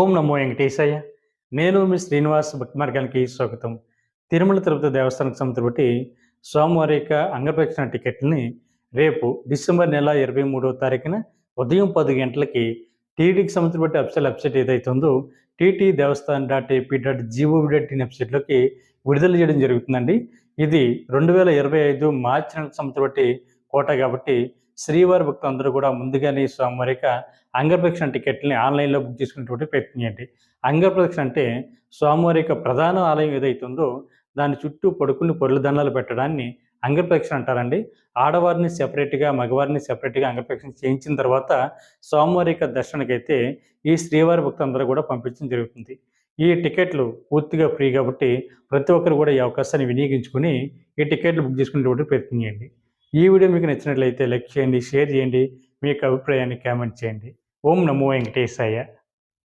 ఓం నమో వెంకటేశయ్య నేను మీ శ్రీనివాస్ భక్తి మార్గానికి స్వాగతం. తిరుమల తిరుపతి దేవస్థానం సంతృప్తి బట్టి సోమవారి యొక్క అంగప్రక్షణ టికెట్ని రేపు డిసెంబర్ నెల ఇరవై మూడవ తారీఖున ఉదయం పది గంటలకి టీటీకి సంబంధించిన బట్టి వెబ్సైట్ వెబ్సైట్ ఏదైతే ఉందో TT Devasthan dot AP dot gov dot in వెబ్సైట్లోకి విడుదల చేయడం జరుగుతుందండి. ఇది రెండు వేల ఇరవై ఐదు మార్చి నెల సంబంధించిన బట్టి కోట కాబట్టి శ్రీవారి భక్తులందరూ కూడా ముందుగానే స్వామివారిక యొక్క అంగప్రదక్షిణ టికెట్ని ఆన్లైన్లో బుక్ చేసుకునేటువంటి ప్రయత్నం చేయండి. అంగప్రదక్షిణ అంటే స్వామివారి యొక్క ప్రధాన ఆలయం ఏదైతుందో దాని చుట్టూ పడుకుని పొరుల దండాలు పెట్టడాన్ని అంగప్రదక్షిణ అంటారండి. ఆడవారిని సెపరేట్గా మగవారిని సెపరేట్గా అంగప్రదక్షిణ చేయించిన తర్వాత స్వామివారి యొక్క దర్శనకైతే ఈ శ్రీవారి భక్తులందరూ కూడా పంపించడం జరుగుతుంది. ఈ టికెట్లు పూర్తిగా ఫ్రీ కాబట్టి ప్రతి ఒక్కరు కూడా ఈ అవకాశాన్ని వినియోగించుకుని ఈ టికెట్లు బుక్ చేసుకునేటువంటి ప్రయత్నం చేయండి. ఈ వీడియో మీకు నచ్చినట్లయితే లైక్ చేయండి షేర్ చేయండి మీ యొక్క అభిప్రాయాన్ని కామెంట్ చేయండి. ఓం నమో వెంకటేశాయ.